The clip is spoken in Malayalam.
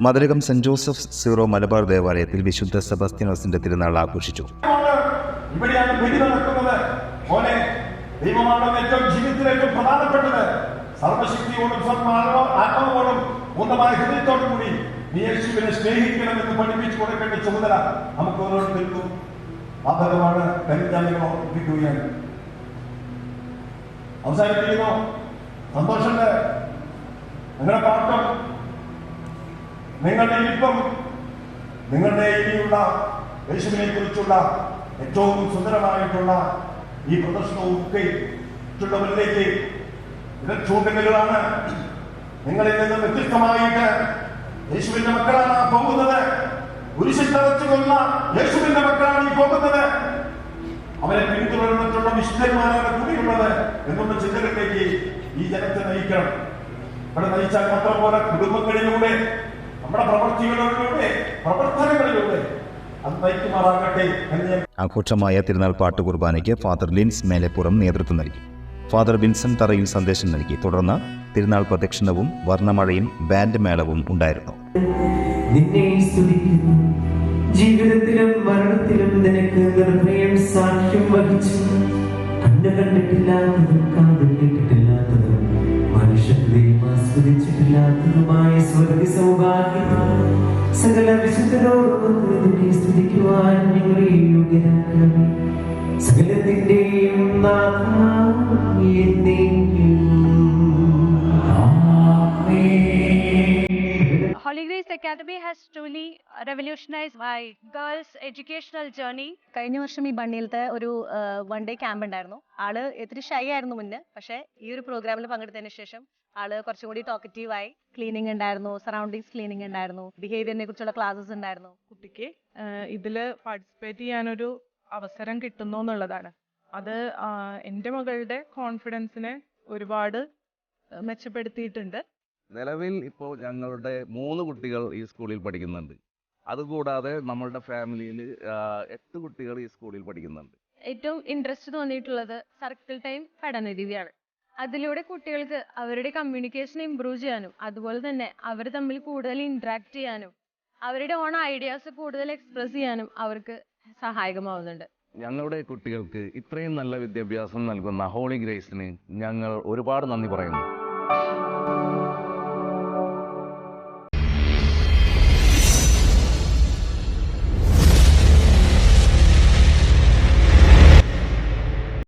Mathilakam saint Joseph Syro Malabar ദേവാലയത്തിൽ വിശുദ്ധ സെബസ്റ്റിനോസിന്റെ തിരുനാൾ ആഘോഷിച്ചു. ഇവിടെയാണ് നടക്കുന്നത്. കൂടി നീ യേശുവിനെ പഠിപ്പിച്ചു ചുമതല അവസാനിപ്പിക്കുന്നു. സന്തോഷമുണ്ട്. നിങ്ങളുടെ പാട്ടം നിങ്ങളുടെ ഇരിപ്പം നിങ്ങളുടെ ഇനിയുള്ള യേശുവിനെ കുറിച്ചുള്ള ഏറ്റവും സുന്ദരമായിട്ടുള്ള ഈ പ്രദർശനവും ഒക്കെ മറ്റുള്ളവരിലേക്ക് ചൂണ്ടലുകളാണ് നിങ്ങളിൽ നിന്ന് വ്യത്യസ്തമായിട്ട് യേശുവിന്റെ മക്കളാണ് പോകുന്നത്. കൊന്ന യേശുവിന്റെ മക്കളാണ് ഈ പോകുന്നത്. അവരെ പിന്തുടർന്നിട്ടുള്ള വിശുദ്ധന്മാരാണ് കൂടിയുള്ളത് എന്നുള്ള ചിന്തകളിലേക്ക് ഈ ജനത്തെ നയിക്കണം. ഇവിടെ നയിച്ചാൽ മാത്രം പോലെ കുടുംബങ്ങളിലൂടെ നമ്മുടെ പ്രവർത്തികളിലൂടെ പ്രവർത്തനങ്ങളിലൂടെ ആഘോഷമായ തിരുനാൾ പാട്ട് കുർബാനയ്ക്ക് ഫാദർ ലിൻസ് മേലെപ്പുറം നേതൃത്വം നൽകി. ഫാദർ വിൻസെന്റ് തറയിൽ സന്ദേശം നൽകി. തുടർന്ന് തിരുനാൾ പ്രദക്ഷിണവും വർണമഴയും ബാൻഡ് മേളവും ഉണ്ടായിരുന്നു. നിന്നെ സ്തുതിക്കുന്നു. ജീവിതത്തിലും മരണത്തിലും നിനക്ക് നിർഭയം സാക്ഷ്യം വഹിച്ചു. കണ്ടു കണ്ടിട്ടില്ല കാതിൽ സ്വർഗ സൗഭാഗ്യം സകല വിശുദ്ധരോടൊപ്പം സ്തുതിക്കുവാൻ ഞങ്ങളെ എന്നേക്കും. Holy Grace Academy has truly revolutionized my girls' educational journey. കഴിഞ്ഞ വർഷം ഈ ബണ്ണിയിലത്തെ ഒരു വൺ ഡേ ക്യാമ്പ് ഉണ്ടായിരുന്നു ആൾ ഇത്തിരി ഷൈ ആയിരുന്നു മുന്നേ പക്ഷേ ഈ ഒരു പ്രോഗ്രാമിൽ പങ്കെടുത്തതിന് ശേഷം ആൾ കുറച്ചും കൂടി ടോക്കറ്റീവ് ആയി. ക്ലീനിങ് ഉണ്ടായിരുന്നു സറൗണ്ടിങ്സ് ക്ലീനിങ് ഉണ്ടായിരുന്നു ബിഹേവിയറിനെ കുറിച്ചുള്ള ക്ലാസ്സസ് ഉണ്ടായിരുന്നു കുട്ടിക്ക് ഇതിൽ പാർട്ടിസിപ്പേറ്റ് ചെയ്യാനൊരു അവസരം കിട്ടുന്നു എന്നുള്ളതാണ്. അത് എന്റെ എന്റെ മകളുടെ കോൺഫിഡൻസിനെ ഒരുപാട് മെച്ചപ്പെടുത്തിയിട്ടുണ്ട്. നിലവിൽ ഇപ്പോൾ ഞങ്ങളുടെ മൂന്ന് കുട്ടികൾ ഈ സ്കൂളിൽ പഠിക്കുന്നുണ്ട്. അതുകൂടാതെ നമ്മളുടെ ഫാമിലിയിൽ എട്ട് കുട്ടികൾ ഈ സ്കൂളിൽ പഠിക്കുന്നുണ്ട്. ഏറ്റവും ഇൻട്രസ്റ്റ് തോന്നിയിട്ടുള്ളത് സർക്കിൾ ടൈം പഠന രീതിയാണ് അതിലൂടെ കുട്ടികൾക്ക് അവരുടെ കമ്മ്യൂണിക്കേഷൻ ഇമ്പ്രൂവ് ചെയ്യാനും അതുപോലെ തന്നെ അവർ തമ്മിൽ കൂടുതൽ ഇന്ററാക്ട് ചെയ്യാനും അവരുടെ ഓൺ ഐഡിയാസ് കൂടുതൽ എക്സ്പ്രസ് ചെയ്യാനും അവർക്ക് സഹായകമാവുന്നുണ്ട്. ഞങ്ങളുടെ കുട്ടികൾക്ക് ഇത്രയും നല്ല വിദ്യാഭ്യാസം നൽകുന്ന ഹോളി ഗ്രേസിന് ഞങ്ങൾ ഒരുപാട് നന്ദി പറയുന്നു.